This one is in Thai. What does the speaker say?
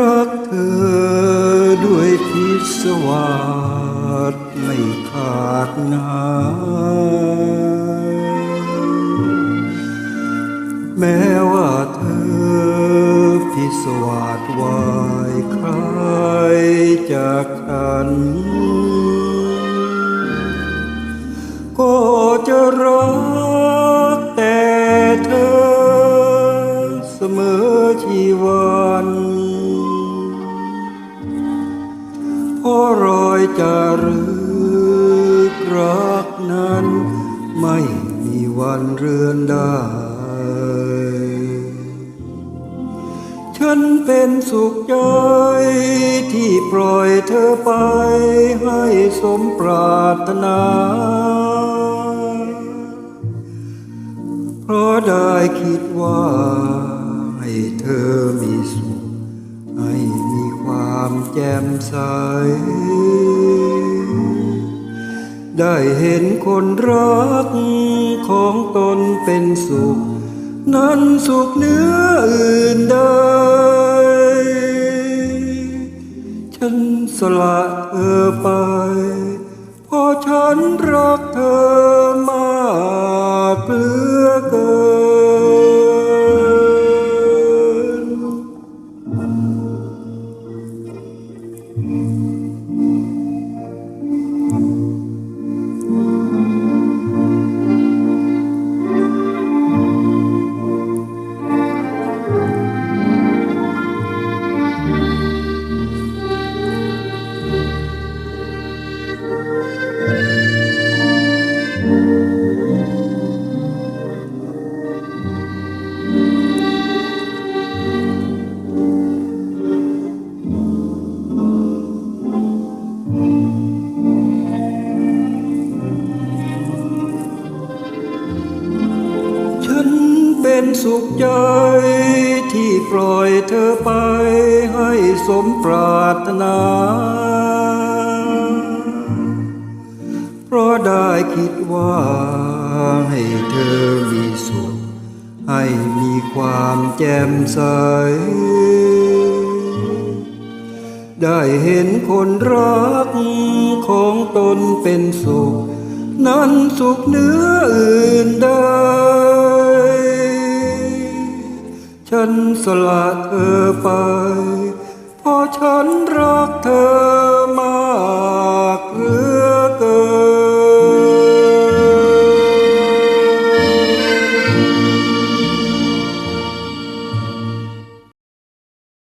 รักเธอด้วยพิศวาสไม่ขาดนาแม้ว่าเธอพิศวาสวายใครจากฉัน ก็จะรักแต่เธอเสมอชีวัน พราะรอยจารึกรักนั้น ไม่มีวันเรือนได้ ฉันเป็นสุขใจที่ปล่อยเธอไปให้สมปรารถนา เพราะได้คิดว่าให้เธอมีสุข ความแจ่มใส ได้เห็นคนรักของตนเป็นสุข นั้นสุขเหนื้ออื่นใดฉันสละเธอไป เพราะฉันรักเธอ เป็นสุขใจที่ปล่อยเธอไปให้สมปรารถนา เพราะได้คิดว่าให้เธอมีสุข ให้มีความแจ่มใส ได้เห็นคนรักของตนเป็นสุข นั้นสุขเหนื้ออื่นใด ฉันสละเธอไปเพราะฉันรักเธอ